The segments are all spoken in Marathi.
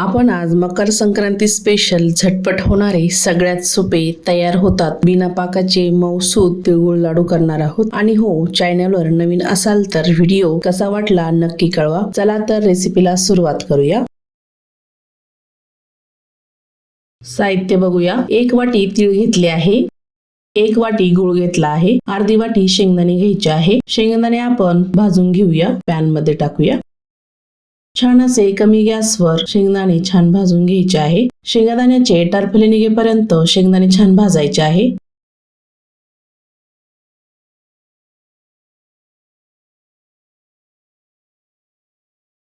आपण आज मकर संक्रांती स्पेशल झटपट होणारे सगळ्यात सोपे तयार होतात. बिना पाकाचे मौसूद तिळगुळ लाडू करणार आहोत. आणि हो चॅनलवर नवीन असाल तर व्हिडिओ कसा वाटला नक्की कळवा. चला तर रेसिपीला सुरुवात करूया. साहित्य बघूया. एक वाटी तीळ घेतले आहे. एक वाटी गुळ घेतला आहे. अर्धी वाटी शेंगदाणे घ्यायचे आहे. शेंगदाणे आपण भाजून घेऊया. पॅनमध्ये टाकूया. छान असे कमी गॅसवर शेंगदाणे छान भाजून घ्यायचे आहे. शेंगदाण्याचे टारफले निघेपर्यंत शेंगदाणे छान भाजायचे आहे.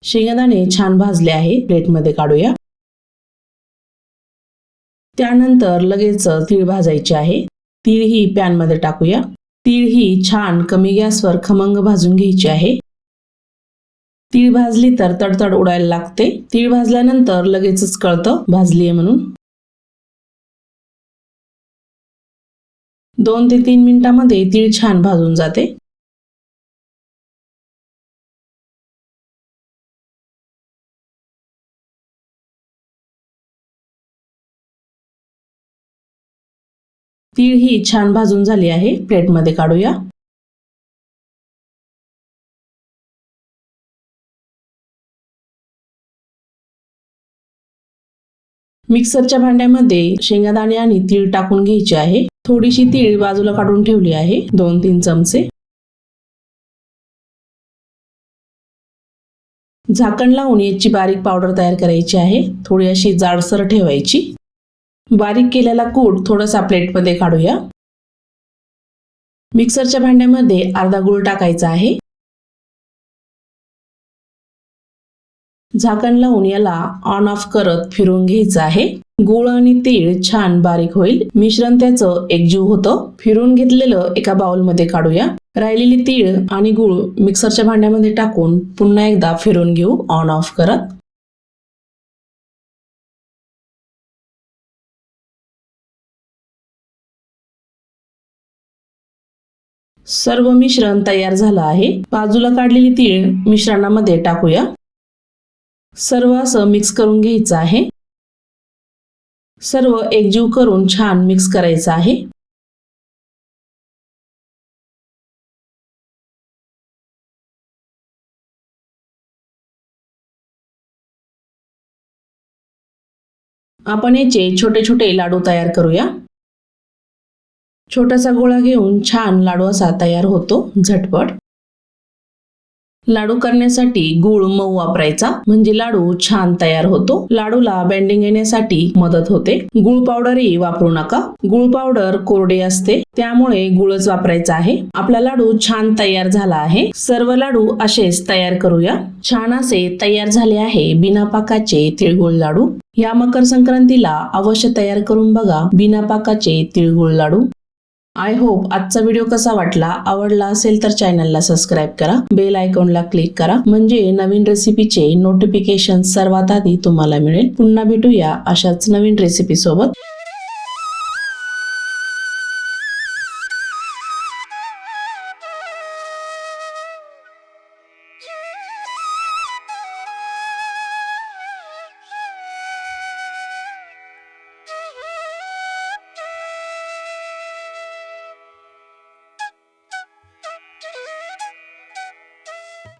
शेंगदाणे छान भाजले आहे. प्लेटमध्ये काढूया. त्यानंतर लगेच तीळ भाजायचे आहे. तीळ ही पॅनमध्ये टाकूया. तीळ ही छान कमी गॅसवर खमंग भाजून घ्यायची आहे. तीळ भाजली तर तडतड उडायला लागते. तीळ भाजल्यानंतर लगेचच कळतं भाजली आहे म्हणून. दोन ते तीन मिनिटांमध्ये तीळ छान भाजून जाते. तीळ ही छान भाजून झाली आहे. प्लेटमध्ये काढूया. मिक्सरच्या भांड्यामध्ये शेंगादाणे आणि तीळ टाकून घ्यायचे आहे. थोडीशी तीळ बाजूला काढून ठेवली आहे. दोन तीन चमचे. झाकण लावून याची बारीक पावडर तयार करायची आहे. थोडी अशी जाडसर ठेवायची. बारीक केलेला कूट थोडासा प्लेटमध्ये काढूया. मिक्सरच्या भांड्यामध्ये अर्धा गुळ टाकायचा आहे. झाकण लावून याला ऑन ऑफ करत फिरून घ्यायचं आहे. गुळ आणि तीळ छान बारीक होईल. मिश्रण त्याचं एकजीव होतं. फिरून घेतलेलं एका बाउलमध्ये काढूया. राहिलेली तीळ आणि गुळ मिक्सरच्या भांड्यामध्ये टाकून पुन्हा एकदा फिरून घेऊ ऑन ऑफ करत. सर्व मिश्रण तयार झालं आहे. बाजूला काढलेली तीळ मिश्रणामध्ये टाकूया. सर्व असं मिक्स करून घ्यायचं आहे. सर्व एकजीव करून छान मिक्स करायचं आहे. आपण याचे छोटे छोटे लाडू तयार करूया. छोटासा गोळा घेऊन छान लाडू असा तयार होतो झटपट. लाडू करण्यासाठी गुळ मऊ वापरायचा. म्हणजे लाडू छान तयार होतो. लाडूला बेंडिंग येण्यासाठी मदत होते. गुळ पावडरही वापरू नका. गुळ पावडर कोरडे असते त्यामुळे गुळच वापरायचा आहे. आपला लाडू छान तयार झाला आहे. सर्व लाडू असेच तयार करूया. छान असे तयार झाले आहे बिना पाकाचे तिळगुळ लाडू. या मकर संक्रांतीला अवश्य तयार करून बघा बिना पाकाचे तिळगुळ लाडू. आय होप आजचा व्हिडिओ कसा वाटला आवडला असेल तर चॅनलला सबस्क्राईब करा बेल आयकॉनला क्लिक करा. म्हणजे नवीन रेसिपीचे नोटिफिकेशन सर्वात आधी तुम्हाला मिळेल. पुन्हा भेटूया अशाच नवीन रेसिपी सोबत.